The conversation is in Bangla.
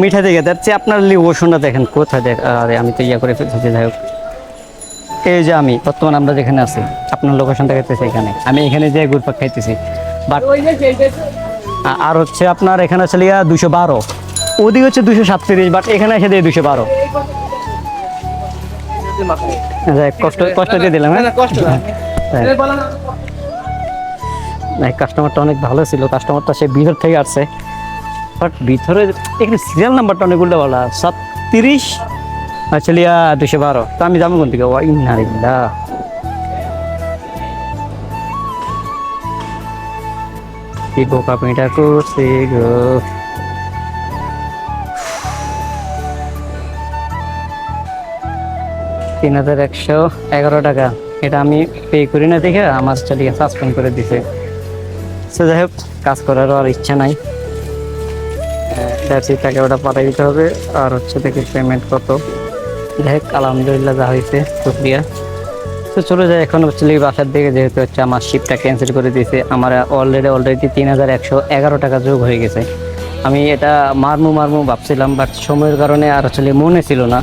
মিঠা থেকে আপনার লোকেশনটা দেখেন কোথায় দেখ আরে আমি তো ইয়া করে ফেলছি যাই হোক। এই যে আমি বর্তমান আমরা যেখানে আছি আপনার লোকেশন দেখাতেছি এখানে। আমি এখানে যে ঘুরপাক খাইতেছি। বাট আর হচ্ছে আপনার এখানে দুশো বারো। ওদিকে হচ্ছে দুশো সাতত্রিশ বাট এখানে এসে দিয়ে দুশো বারো। যাই, কষ্ট কষ্ট দিয়ে দিলাম হ্যাঁ? না হ্যাঁ। কাস্টমারটা অনেক ভালো ছিল কাস্টমারটা সে ভিতর থেকে আসছে। বাট ভিতরে এখানে সিরিয়াল নাম্বারটা অনেক উল্টা বলা সাতত্রিশ আচ্ছা দুশো বারো। তো আমি যাব কোন থেকে ওয়াই নারিল্লা কি বোকা পিঁটা করছে গো। তিন হাজার একশো এগারো টাকা। এটা আমি পে করি না দেখে আমার চালিয়ে সাসপেন্ড করে দিছে। সে যাই হোক, কাজ করারও আর ইচ্ছা নাই। দ্যাটস টাকা ওটা পাঠিয়ে দিতে হবে। আর হচ্ছে দেখি পেমেন্ট কত। যাই হোক আলহামদুলিল্লাহ যা হয়েছে, শুক্রিয়া। তো চলে যায় এখন হচ্ছে বাসার দিকে, যেহেতু হচ্ছে আমার শিপটা ক্যান্সেল করে দিয়েছে। আমার অলরেডি অলরেডি তিন হাজার একশো এগারো টাকা যোগ হয়ে গেছে। আমি এটা মারমু মারমু ভাবছিলাম বাট সময়ের কারণে আর আসলে মনে ছিল না।